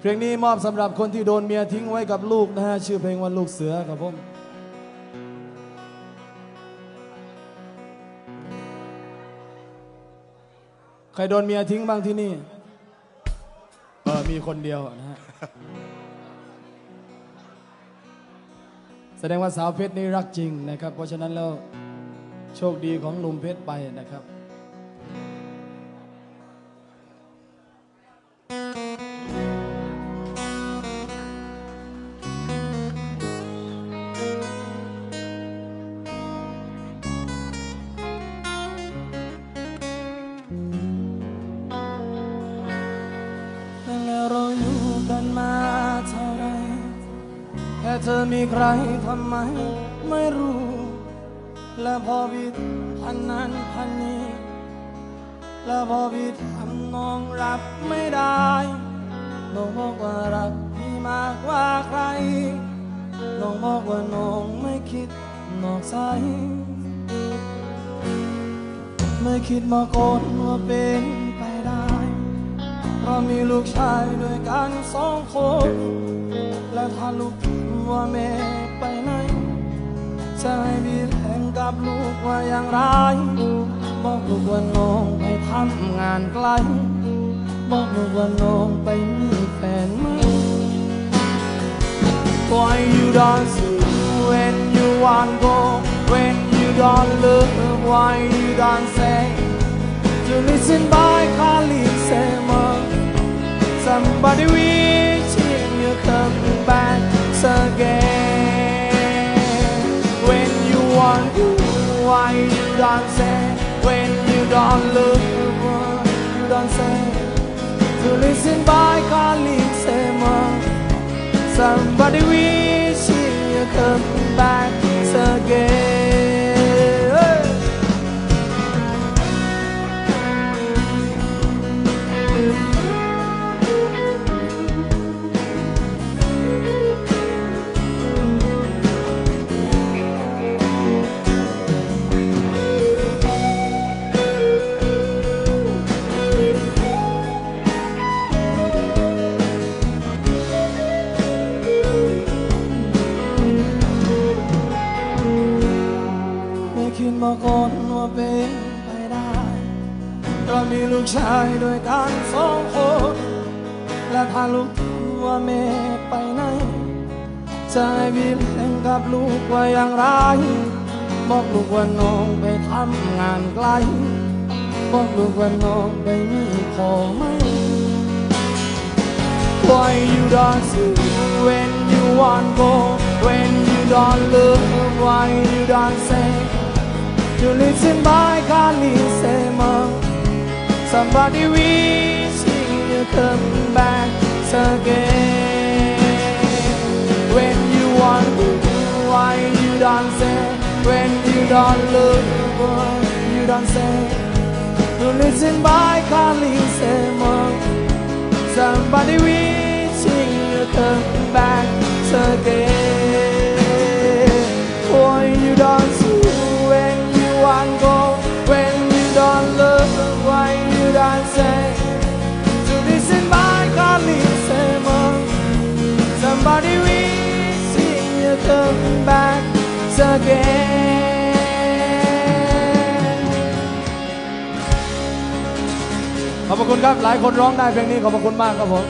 เพลงนี้มอบสำหรับคนที่โดนเมียทิ้งไว้กับลูกนะฮะ ชื่อเพลงว่าลูกเสือครับผมใครโดนเมียทิ้งบ้างที่นี่ เออ มีคนเดียวนะฮะ แสดงว่าสาวเพชรนี่รักจริงนะครับ เพราะฉะนั้นแล้วโชคดีของหนุ่มเพชรไปนะครับ เธอมีใครทำไมไม่รู้ และพอวิทย์พันนั้นพันนี้ และพอวิทย์ทำนองรับไม่ได้น้องบอกว่ารักพี่มากกว่าใครน้องบอกว่าน้องไม่คิดนอกใจไม่คิดมาก่อนว่าเป็นไปได้ เพราะมีลูกชายด้วยกันสองคน และถ้าลูก แม่ไปไหนจะให้พี่แทงกับลูกว่าอย่างไร บอกลูกว่าน้องไปทำงานไกล บอกลูกว่าน้องไปมีแฟนไหม Why you don't see when you want go when you don't look why you don't say to listen by calling Summer somebody wishing you come back don't look why you don't say to listen by calling Summer Somebody wishing you come back again. มีลูกชายด้วยกันสองคน และถ้าลูกถามว่าแม่ไปไหนจะให้พี่เล่นกับลูกว่าอย่างไร บอกลูกว่าน้องไปทำงานไกล บอกลูกว่าน้องไปมีพอไหม Why you don't see when you want go when you don't look why you don't say you listen by calling say mom somebody wishing you come back again. When you want to do why you don't say? When you don't look you don't say. You listen by calling again. ขอบคุณครับ หลายคนร้องได้เพลงนี้ขอบคุณมากครับผม